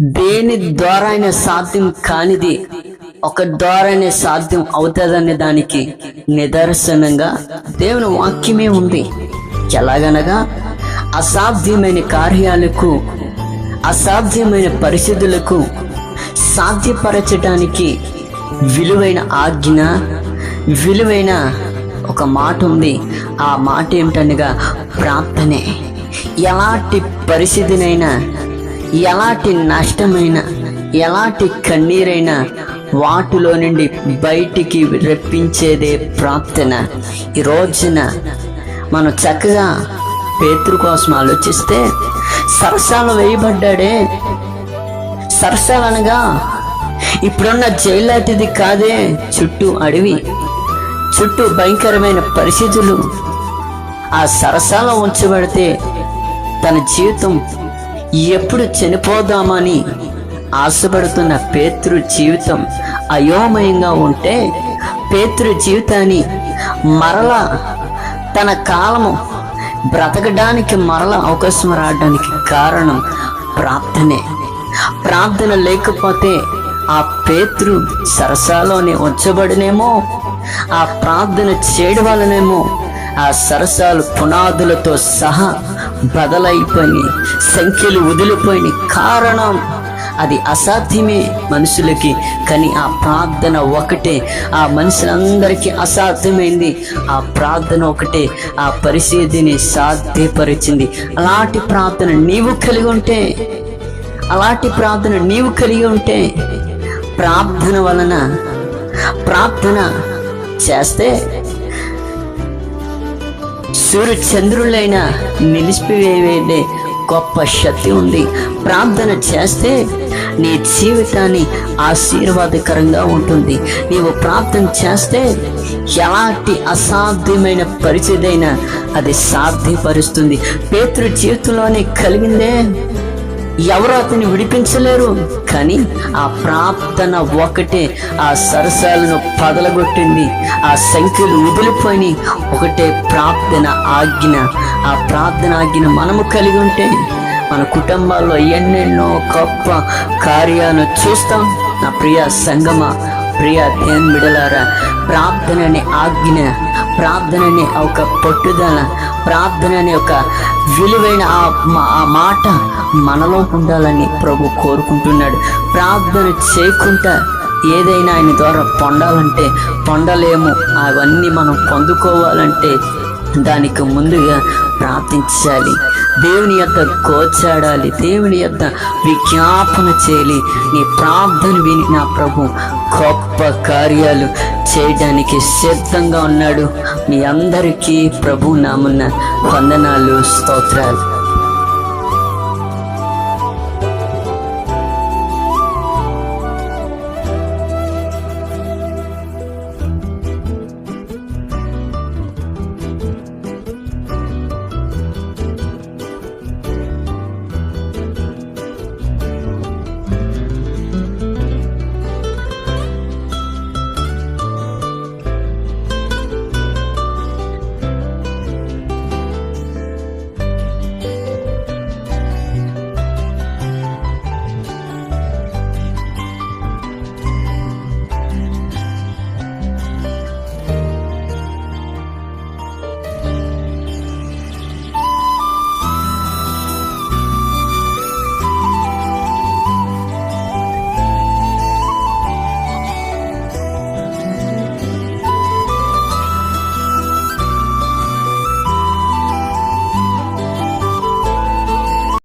దేని ద్వారా అయినా సాధ్యం కానిది ఒక ద్వారానే సాధ్యం అవుతుందనే దానికి నిదర్శనంగా దేవుని వాక్యమే ఉంది. ఎలాగనగా అసాధ్యమైన కార్యాలకు అసాధ్యమైన పరిస్థితులకు సాధ్యపరచడానికి విలువైన ఆజ్ఞ విలువైన ఒక మాట ఉంది. ఆ మాట ఏమిటనగా ప్రార్థనే. ఎలాంటి పరిస్థితినైనా ఎలాంటి నష్టమైన ఎలాంటి కన్నీరైనా వాటిలో నుండి బయటికి రప్పించేదే ప్రార్థన. ఈ రోజున మనం చక్కగా పేతృ కోసం ఆలోచిస్తే సరసాలు వేయబడ్డాడే. సరసాలు అనగా ఇప్పుడున్న జైలాంటిది కాదే చుట్టూ అడవి. చుట్టూ భయంకరమైన పరిస్థితులు. ఆ సరసాలో ఉంచబడితే తన జీవితం ఎప్పుడు చనిపోదామని ఆశపడుతున్న పేతృ జీవితం అయోమయంగా ఉంటే పేతృ జీవితాన్ని మరలా తన కాలము బ్రతకడానికి మరల అవకాశం రావడానికి కారణం ప్రార్థనే. ప్రార్థన లేకపోతే ఆ పేతృ సరసాలోనే ఉంచబడినేమో ఆ ప్రార్థన చేయడం వలనేమో ఆ సరసాలు పునాదులతో సహా బదలైపోయి సంఖ్యలు వదిలిపోయిన కారణం అది అసాధ్యమే మనుషులకి. కానీ ఆ ప్రార్థన ఒకటే. ఆ మనుషులందరికీ అసాధ్యమైంది. ఆ ప్రార్థన ఒకటే. ఆ పరిస్థితిని సాధ్యపరిచింది. అలాంటి ప్రార్థన నీవు కలిగి ఉంటే అలాంటి ప్రార్థన నీవు కలిగి ఉంటే ప్రార్థన వలన ప్రార్థన చేస్తే సూర్య చంద్రులైన నిలిపివేయడే గొప్ప శక్తి ఉంది. ప్రార్థన చేస్తే నీ జీవితాన్ని ఆశీర్వాదకరంగా ఉంటుంది. నీవు ప్రార్థన చేస్తే ఎలాంటి అసాధ్యమైన పరిస్థితి అయినా అది సాధ్యపరుస్తుంది. పేతృ జీవితంలోనే కలిగిందే ఎవరు అతన్ని విడిపించలేరు. కానీ ఆ ప్రార్థన ఒకటే. ఆ సరసాలను పగలగొట్టింది. ఆ సంఖ్యలు వదిలిపోయి ఒకటే ప్రార్థన ఆజ్ఞ. ఆ ప్రార్థన ఆజ్ఞ మనము కలిగి ఉంటే మన కుటుంబాల్లో ఎన్నెన్నో గొప్ప కార్యాలను చూస్తాం. నా ప్రియ సంగమ ప్రియ దేన్ బిడలారా ప్రార్థన అనే ఆజ్ఞ ప్రార్థన అనే ఒక పట్టుదల ప్రార్థన అనే ఒక విలువైన ఆ మా- ఆ మాట మనలో ఉండాలని ప్రభు కోరుకుంటున్నాడు. ప్రార్థన చేయకుండా ఏదైనా ఆయన ద్వారా పొందాలంటే పొందలేము. అవన్నీ మనం పొందుకోవాలంటే దానికి ముందుగా ప్రార్థించాలి. దేవుని యొక్క కోచాడాలి దేవుని యొక్క విజ్ఞాపన చేయాలి. నీ ప్రార్థన విని నా ప్రభు గొప్ప కార్యాలు చేయడానికి సిద్ధంగా ఉన్నాడు. మీ అందరికీ ప్రభు నామున్న వందనాలు స్తోత్రాలు.